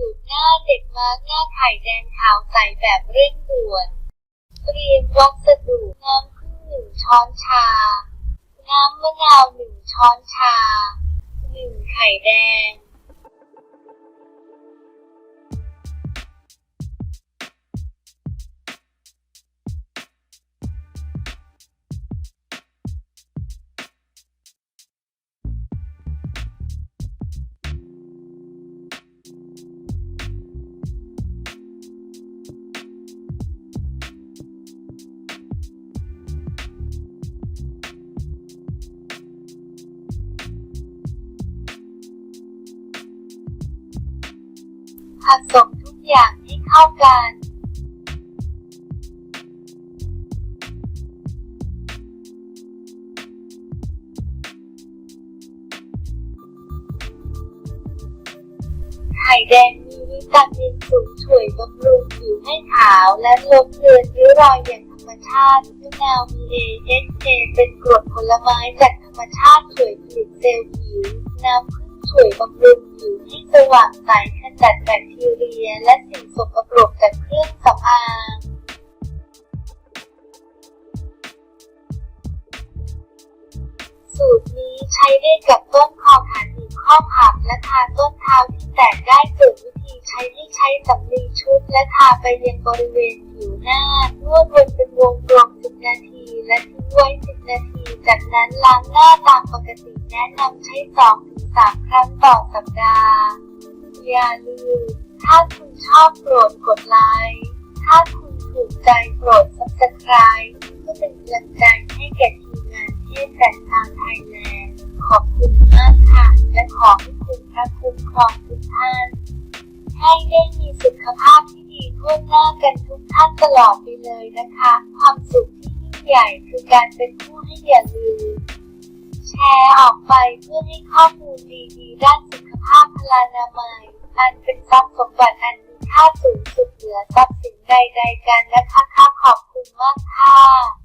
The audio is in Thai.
สูตรหน้าเด็กมาหน้าไข่แดงขาวใสแบบเร่งด่วน เตรียมวัสดุน้ำผึ้งหนึ่งช้อนชา น้ำมะนาวหนึ่งช้อนชาหนึ่งไข่แดง สมทุกอย่างให้เข้ากันไข่แดงมีวิตามินสูงช่วยบำรุงผิวให้ขาวและลดเลือนริ้วรอยอย่างธรรมชาติมะนาวมี AHA เป็นกรดผลไม้จากธรรมชาติช่วยผลิตเซลล์ผิวน้ำผึ้ง ช่วยบำรุงผิวให้สว่างใสขจัดแบคทีเรีย และสิ่งสกปรกจากเครื่องสำอางสูตรนี้ใช้ได้กับต้นคอขาหนีบข้อผับและทาต้นเท้าที่แตกได้ส่วนวิธีใช้ให้ใช้สำลีชุดและทาไปยังบริเวณผิวหน้านวด นั้นล้างหน้าตามปกติแนะนำใช้2-3ครั้งต่อสัปดาห์ อย่าลืม ถ้าคุณชอบโปรดกดไลค์ ถ้าคุณถูกใจโปรด subscribe เพื่อเป็นกำลังใจให้แก่ทีมงานเทศแต่ทางไทยแลนด์ ขอบคุณมากค่ะ และขอให้คุณพระคุ้มครองทุกท่าน ให้ได้มีสุขภาพที่ดีทั่วหน้ากันทุกท่านตลอดไปเลยนะคะ ความสุข ใหญ่คือการเป็นผู้ให้อย่าลืม แชร์ออกไปเพื่อให้ข้อมูลดีๆ ด้านสุขภาพพลานามัย อันเป็นทรัพย์สมบัติอันมีค่าสูงสุดเหนือทรัพย์สินใดๆกันนะคะค่ะขอบคุณมากค่ะ